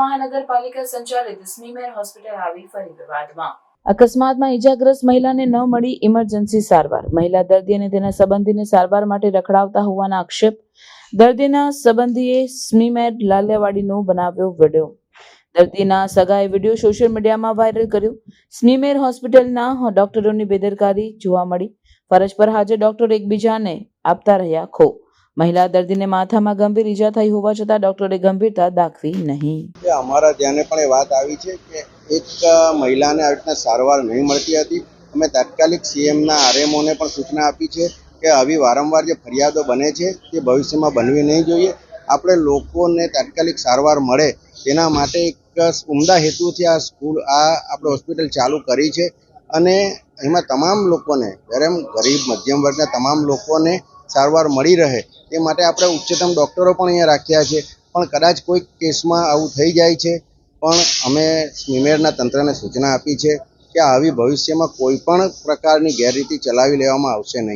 મહાનગરપાલિકા સંચાલિત સ્મીમેર હોસ્પિટલ આવી ફરી વિવાદમાં અકસ્માતમાં ઈજાગ્રસ્ત મહિલાને ન મળી ઇમરજન્સી સારવાર. મહિલા દર્દી અને તેના સંબંધીને સારવાર માટે રખડાવતા હોવાના આક્ષેપ દર્દીના સંબંધીએ સ્મીમેર લાલિયાવાડીનો બનાવ્યો વીડિયો. દર્દીના સગાએ વીડિયો સોશિયલ મીડિયામાં વાયરલ કર્યો. સ્મીમેર હોસ્પિટલના ડોક્ટરોની બેદરકારી જોવા મળી. ફરજ પર હાજર ડોક્ટર એકબીજાને આપતા રહ્યા ખો. મહિલા દર્દીને માથામાં ગંભીર ઈજા થઈ હોવા છતાં ડોક્ટરે ગંભીરતા દાખવી નહીં. અમારા ધ્યાને પણ એ વાત આવી છે કે એક મહિલાને આવી રીતના સારવાર નહીં મળતી હતી. અમે તાત્કાલિક સીએમના આરએમઓને પણ સૂચના આપી છે કે આવી વારંવાર જે ફરિયાદો બને છે તે ભવિષ્યમાં બનવી નહીં જોઈએ. આપણે લોકોને તાત્કાલિક સારવાર મળે તેના માટે એક ઉમદા હેતુથી આ સ્કૂલ, આ આપણે હોસ્પિટલ ચાલુ કરી છે. અને એમાં તમામ લોકોને ગરીબ ગરીબ, મધ્યમ વર્ગના તમામ લોકોને સારવાર મળી રહે તે માટે આપણે ઉચ્ચતમ ડૉક્ટરો પણ અહીંયા રાખ્યા છે. પણ કદાચ કોઈક કેસમાં આવું થઈ જાય છે, પણ અમે સ્મીમેરના તંત્રને સૂચના આપી છે કે આવી ભવિષ્યમાં કોઈ પણ પ્રકારની ગેરરીતિ ચલાવી લેવામાં આવશે નહીં.